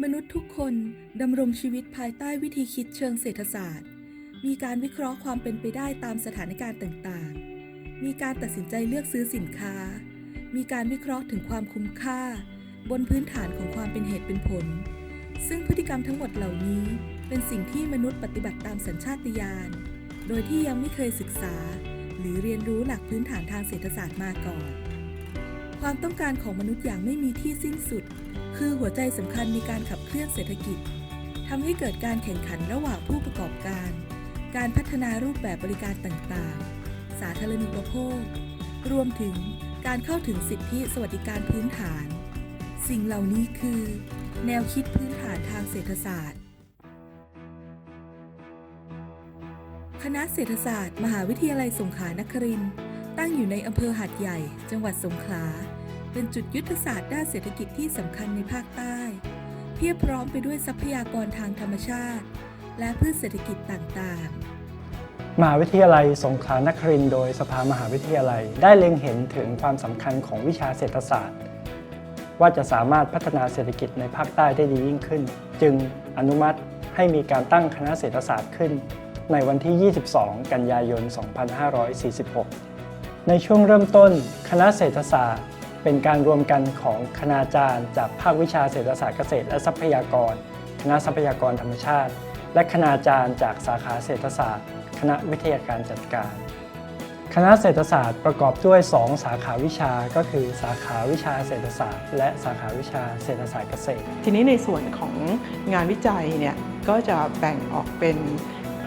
มนุษย์ทุกคนดำรงชีวิตภายใต้วิธีคิดเชิงเศรษฐศาสตร์ มีการวิเคราะห์ความเป็นไปได้ตามสถานการณ์ต่างๆ มีการตัดสินใจเลือกซื้อสินค้า มีการวิเคราะห์ถึงความคุ้มค่า บนพื้นฐานของความเป็นเหตุเป็นผล ซึ่งพฤติกรรมทั้งหมดเหล่านี้เป็นสิ่งที่มนุษย์ปฏิบัติตามสัญชาตญาณ โดยที่ยังไม่เคยศึกษา หรือเรียนรู้หลักพื้นฐานทางเศรษฐศาสตร์มาก่อน ความต้องการของมนุษย์อย่างไม่มีที่สิ้นสุด คือหัวใจสำคัญในการขับเคลื่อนเศรษฐกิจทำให้เกิดการแข่งขันระหว่างผู้ประกอบการ การพัฒนารูปแบบบริการต่างๆ สาธารณูปโภค รวมถึงการเข้าถึงสิทธิสวัสดิการพื้นฐาน สิ่งเหล่านี้คือ แนวคิดพื้นฐานทางเศรษฐศาสตร์ คณะเศรษฐศาสตร์ มหาวิทยาลัยสงขลานครินทร์ตั้งอยู่ในอำเภอหาดใหญ่ จังหวัดสงขลา เป็นจุดยุทธศาสตร์ด้านเศรษฐกิจที่สำคัญในภาคใต้ เพียบพร้อมไปด้วยทรัพยากรทางธรรมชาติ และพืชเศรษฐกิจต่างๆมหาวิทยาลัยสงขลานครินโดยสภามหาวิทยาลัยได้เล็งเห็นถึงความสำคัญของวิชาเศรษฐศาสตร์ ว่าจะสามารถพัฒนาเศรษฐกิจในภาคใต้ได้ดียิ่งขึ้น จึงอนุมัติให้มีการตั้งคณะเศรษฐศาสตร์ขึ้น ในวันที่ 22 กันยายน 2546 ในช่วงเริ่มต้น คณะเศรษฐศาสตร์ เป็นการรวมกันของคณาจารย์ จากภาควิชาเศรษฐศาสตร์เกษตรและทรัพยากร คณะทรัพยากรธรรมชาติ และคณาจารย์จากสาขาเศรษฐศาสตร์ คณะวิทยาการจัดการ คณะเศรษฐศาสตร์ประกอบด้วย 2 สาขาวิชาก็คือ สาขาวิชาเศรษฐศาสตร์ และสาขาวิชาเศรษฐศาสตร์เกษตร ทีนี้ในส่วนของงานวิจัยเนี่ยก็จะแบ่งออกเป็น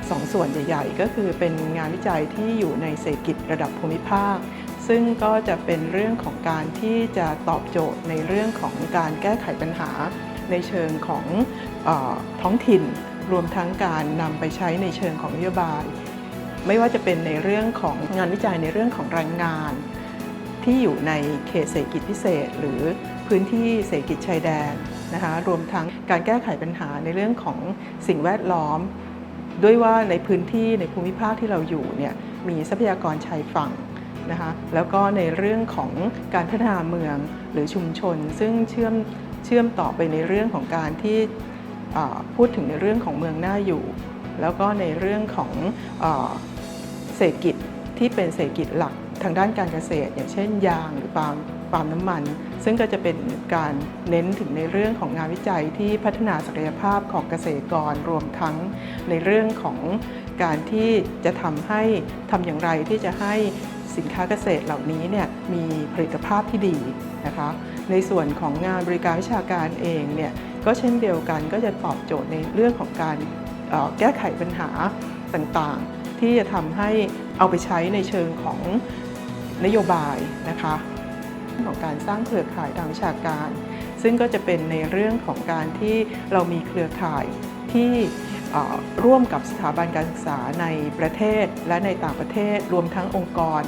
สองส่วนใหญ่ๆ ก็คือเป็นงานวิจัยที่อยู่ในเศรษฐกิจระดับภูมิภาค ซึ่งก็จะเป็นเรื่องของการที่จะตอบโจทย์ในเรื่องของการแก้ไขปัญหาในเชิงของออท้องถิ่น รวมทั้งการนำไปใช้ในเชิงของนโยบาย ไม่ว่าจะเป็นในเรื่องของงานวิจัยในเรื่องของแรงงาน ที่อยู่ในเขตเศรษฐกิจพิเศษ หรือพื้นที่เศรษฐกิจชายแดนนะคะรวมทั้งการแก้ไขปัญหาในเรื่องของสิ่งแวดล้อม ด้วยว่าในพื้นที่ในภูมิภาคที่เราอยู่เนี่ยมีทรัพยากรชายฝั่ง นะคะแล้วก็ในเรื่องของการพัฒนาเมืองหรือชุมชน ซึ่งเชื่อมเชื่อมต่อไปในเรื่องของการที่พูดถึงในเรื่องของเมืองน่าอยู่ แล้วก็ในเรื่องของอเศรษฐกิจที่เป็นเศรษฐกิจหลักทางด้านการเกษตร อย่างเช่น ยางหรือปาล์มปาล์มน้ำมัน ซึ่งก็จะเป็นการเน้นถึงในเรื่องของงานวิจัยที่พัฒนาศักยภาพของเกษตรกรรวมทั้งในเรื่องของการที่จะทำให้ทำอย่างไรที่จะให้ สินค้าเกษตรเหล่านี้เนี่ยมีผลิตภาพที่ดีนะคะในส่วนของงานบริการวิชาการเองเนี่ยก็เช่นเดียวกันก็จะตอบโจทย์ในเรื่องของการแก้ไขปัญหาต่างๆ ที่จะทำให้เอาไปใช้ในเชิงของนโยบายนะคะของการสร้างเครือข่ายทางวิชาการ ซึ่งก็จะเป็นในเรื่องของการที่เรามีเครือข่ายที่ร่วมกับสถาบันการศึกษาในประเทศและในต่างประเทศ รวมทั้งองค์กร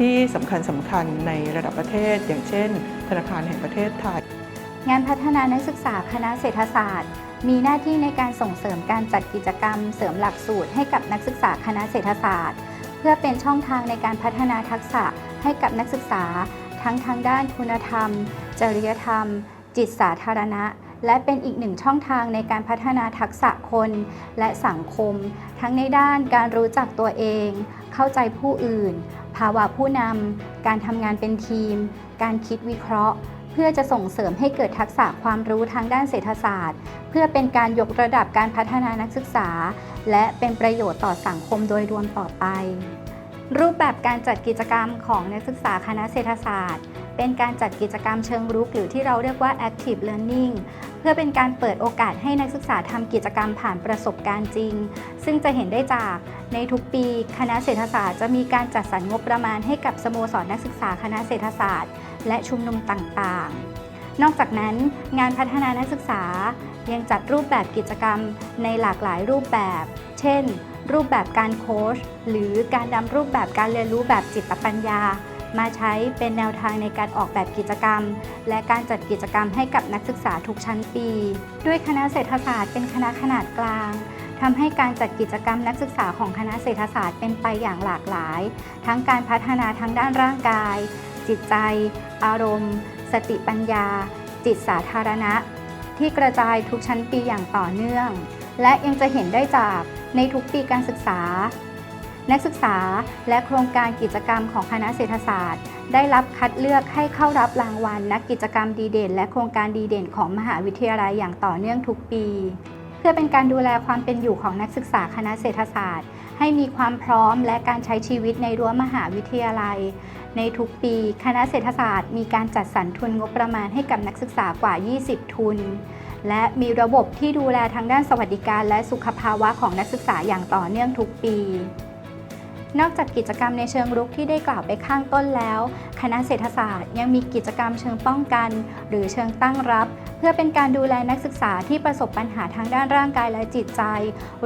ที่สำคัญสำคัญในระดับประเทศ อย่างเช่น ธนาคารแห่งประเทศไทย งานพัฒนานักศึกษาคณะเศรษฐศาสตร์ มีหน้าที่ในการส่งเสริมการจัดกิจกรรม เสริมหลักสูตรให้กับนักศึกษาคณะเศรษฐศาสตร์ เพื่อเป็นช่องทางในการพัฒนาทักษะให้กับนักศึกษา ทั้งทางด้านคุณธรรม จริยธรรม จิตสาธารณะและเป็นอีกหนึ่งช่องทางในการพัฒนาทักษะคนและสังคม ทั้งในด้านการรู้จักตัวเอง เข้าใจผู้อื่น ภาวะผู้นำการทำงานเป็นทีม การคิดวิเคราะห์ เพื่อจะส่งเสริมให้เกิดทักษะความรู้ทางด้านเศรษฐศาสตร์ เพื่อเป็นการยกระดับการพัฒนานักศึกษา และเป็นประโยชน์ต่อสังคมโดยรวมต่อไป รูปแบบการจัดกิจกรรมของนักศึกษาคณะเศรษฐศาสตร์ เป็นการจัดกิจกรรมเชิงรุกหรือที่เราเรียกว่า active learning เพื่อเป็นการเปิดโอกาสให้นักศึกษาทำกิจกรรมผ่านประสบการณ์จริง ซึ่งจะเห็นได้จากในทุกปีคณะเศรษฐศาสตร์จะมีการจัดสรรงบประมาณให้กับสโมสรนักศึกษาคณะเศรษฐศาสตร์ และชุมนุมต่างๆ นอกจากนั้น งานพัฒนานักศึกษายังจัดรูปแบบกิจกรรมในหลากหลายรูปแบบ เช่น รูปแบบการโค้ชหรือการนำรูปแบบการเรียนรู้แบบจิตปัญญา มาใช้เป็นแนวทางในการออกแบบกิจกรรม และการจัดกิจกรรมให้กับนักศึกษาทุกชั้นปี ด้วยคณะเศรษฐศาสตร์เป็นคณะขนาดกลางทำให้การจัดกิจกรรมนักศึกษาของคณะเศรษฐศาสตร์เป็นไปอย่างหลากหลาย ทั้งการพัฒนาทางด้านร่างกาย จิตใจ อารมณ์ สติปัญญา จิตสาธารณะ ที่กระจายทุกชั้นปีอย่างต่อเนื่อง และยังจะเห็นได้จากในทุกปีการศึกษา นักศึกษาและโครงการกิจกรรมของคณะเศรษฐศาสตร์ ได้รับคัดเลือกให้เข้ารับรางวัลนักกิจกรรมดีเด่น และโครงการดีเด่นของมหาวิทยาลัยอย่างต่อเนื่องทุกปี เพื่อเป็นการดูแลความเป็นอยู่ของนักศึกษาคณะเศรษฐศาสตร์ ให้มีความพร้อมและการใช้ชีวิตในรั้วมหาวิทยาลัย ในทุกปีคณะเศรษฐศาสตร์ มีการจัดสรรทุนงบประมาณให้กับนักศึกษากว่า 20 ทุนและมีระบบที่ดูแลทางด้านสวัสดิการและสุขภาวะของนักศึกษาอย่างต่อเนื่องทุกปี นอกจากกิจกรรมในเชิงรุกที่ได้กล่าวไปข้างต้นแล้ว คณะเศรษฐศาสตร์ยังมีกิจกรรมเชิงป้องกัน หรือเชิงตั้งรับ เพื่อเป็นการดูแลนักศึกษาที่ประสบปัญหาทางด้านร่างกายและจิตใจ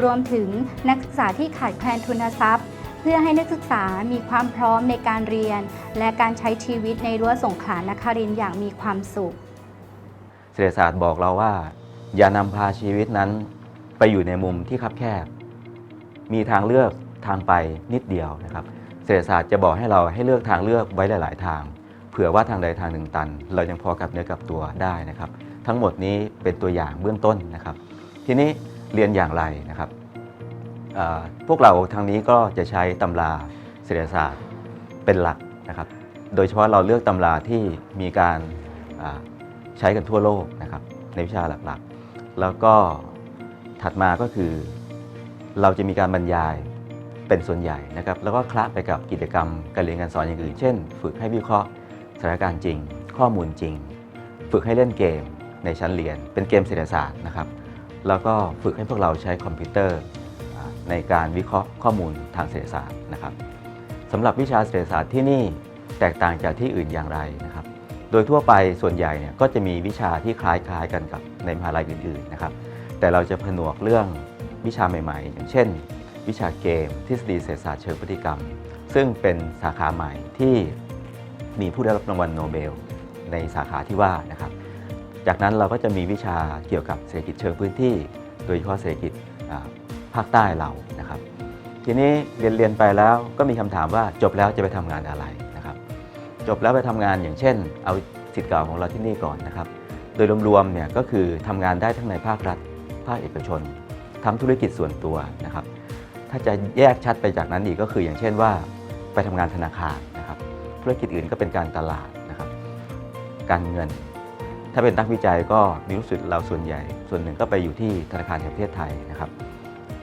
รวมถึงนักศึกษาที่ขาดแคลนทุนทรัพย์ เพื่อให้นักศึกษามีความพร้อมในการเรียน และการใช้ชีวิตในรั้วสงขลานครินทร์อย่างมีความสุข เศรษฐศาสตร์บอกเราว่า อย่านำพาชีวิตนั้น ไปอยู่ในมุมที่คับแคบ มีทางเลือก ทางไปนิดเดียวนะครับเศรษฐศาสตร์จะบอกให้เราให้เลือกทางเลือกไว้หลาย ๆ ทาง เผื่อว่าทางใดทางหนึ่งตัน เรายังพอกลับเนื้อกลับตัวได้นะครับ ทั้งหมดนี้เป็นตัวอย่างเบื้องต้นนะครับ ทีนี้เรียนอย่างไรนะครับพวกเราทางนี้ก็จะใช้ตำราเศรษฐศาสตร์เป็นหลักนะครับ โดยเฉพาะเราเลือกตำราที่มีการใช้กันทั่วโลกนะครับในวิชาหลักๆ แล้วก็ถัดมาก็คือเราจะมีการบรรยาย เป็นส่วนใหญ่นะครับแล้วก็คละไปกับกิจกรรมการเรียนการสอนอย่างอื่น เช่น ฝึกให้วิเคราะห์สถานการณ์จริง ข้อมูลจริง ฝึกให้เล่นเกมในชั้นเรียน เป็นเกมเศรษฐศาสตร์นะครับแล้วก็ฝึกให้พวกเราใช้คอมพิวเตอร์ในการวิเคราะห์ข้อมูลทางเศรษฐศาสตร์นะครับสำหรับวิชาเศรษฐศาสตร์ที่นี่แตกต่างจากที่อื่นอย่างไรนะครับ โดยทั่วไปส่วนใหญ่เนี่ยก็จะมีวิชาที่คล้ายๆกันกับในมหาลัยอื่นๆนะครับ แต่เราจะผนวกเรื่องวิชาใหม่ๆ อย่างเช่น วิชาเกม ทฤษฎีเศรษฐศาสตร์เชิงพฤติกรรม ซึ่งเป็นสาขาใหม่ที่มีผู้ได้รับรางวัลโนเบล ในสาขาที่ว่านะครับ จากนั้นเราก็จะมีวิชาเกี่ยวกับเศรษฐกิจเชิงพื้นที่ โดยเฉพาะเศรษฐกิจภาคใต้เรานะครับ ทีนี้เรียนเรียนไปแล้วก็มีคำถามว่าจบแล้วจะไปทำงานอะไรนะครับ จบแล้วไปทำงานอย่างเช่น เอาสิทธิ์เก่าของเราที่นี่ก่อนนะครับ โดยรวมๆเนี่ยก็คือทำงานได้ทั้งในภาครัฐ ภาคเอกชนทำธุรกิจส่วนตัวนะครับ ถ้าจะแยกชัดไปจากนั้นอีกก็คืออย่างเช่นว่าไปทำงานธนาคารนะครับธุรกิจอื่นก็เป็นการตลาดนะครับ การเงิน ถ้าเป็นนักวิจัยก็มีรู้สึกเราส่วนใหญ่ ส่วนหนึ่งก็ไปอยู่ที่ธนาคารแห่งประเทศไทยนะครับ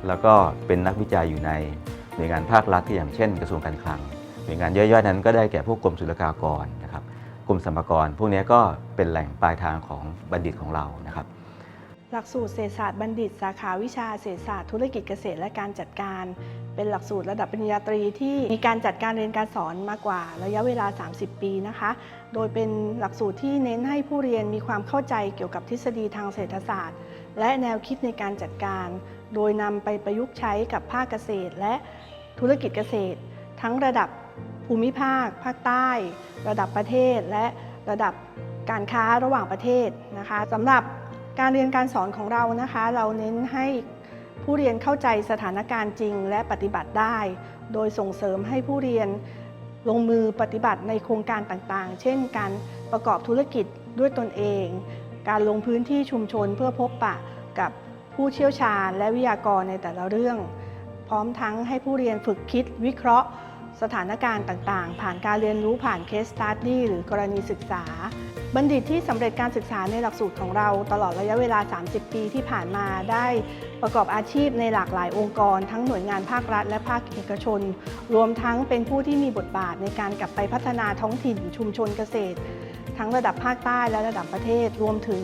แล้วก็เป็นนักวิจัยอยู่ในหน่วยงานภาครัฐที่อย่างเช่น กระทรวงการคลังหน่วยงานย่อยๆนั้นก็ได้แก่พวกกรมศุลกากรนะครับกรมสรรพากรพวกนี้ก็เป็นแหล่งปลายทางของบัณฑิตของเรานะครับ หลักสูตรเศรษฐศาสตร์บัณฑิต สาขาวิชาเศรษฐศาสตร์ธุรกิจเกษตรและการจัดการ เป็นหลักสูตรระดับปริญญาตรีที่มีการจัดการเรียนการสอนมากว่าระยะเวลา 30 ปีนะคะ โดยเป็นหลักสูตรที่เน้นให้ผู้เรียนมีความเข้าใจเกี่ยวกับทฤษฎีทางเศรษฐศาสตร์ และแนวคิดในการจัดการ โดยนำไปประยุกต์ใช้กับภาคเกษตร และธุรกิจเกษตร ทั้งระดับภูมิภาค ภาคใต้ ระดับประเทศ และระดับการค้าระหว่างประเทศนะคะสำหรับ การเรียนการสอนของเรานะคะ เราเน้นให้ผู้เรียนเข้าใจสถานการณ์จริงและปฏิบัติได้ โดยส่งเสริมให้ผู้เรียนลงมือปฏิบัติในโครงการต่างๆ เช่น การประกอบธุรกิจด้วยตนเอง การลงพื้นที่ชุมชนเพื่อพบปะกับผู้เชี่ยวชาญและวิทยากรในแต่ละเรื่อง พร้อมทั้งให้ผู้เรียนฝึกคิดวิเคราะห์ สถานการณ์ต่างๆ ผ่านการเรียนรู้ผ่านเคส e study หรือกรณีศึกษา บัณฑิตที่สำเร็จการศึกษาในหลักสูตรของเรา ตลอดระยะเวลา 30 ปีที่ผ่านมาได้ประกอบอาชีพในหลากหลายองค์กร ทั้งหน่วยงานภาครัฐและภาคเอกชน รวมทั้งเป็นผู้ที่มีบทบาทในการกลับไปพัฒนาท้องถิ่นชุมชนเกษตร ทั้งระดับภาคใต้และระดับประเทศรวมถึง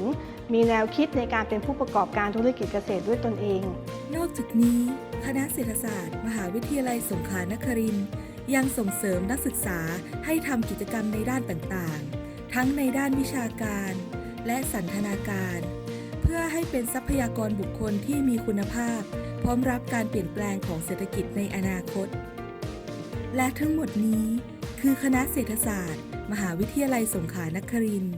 มีแนวคิดในการเป็นผู้ประกอบการธุรกิจเกษตรด้วยตนเอง นอกจากนี้ คณะเศรษฐศาสตร์ มหาวิทยาลัยสงขลานครินทร์ ยังส่งเสริมนักศึกษาให้ทำกิจกรรมในด้านต่างๆ ทั้งในด้านวิชาการ และสันทนาการ เพื่อให้เป็นทรัพยากรบุคคลที่มีคุณภาพ พร้อมรับการเปลี่ยนแปลงของเศรษฐกิจในอนาคต และทั้งหมดนี้คือคณะเศรษฐศาสตร์ มหาวิทยาลัยสงขลานครินทร์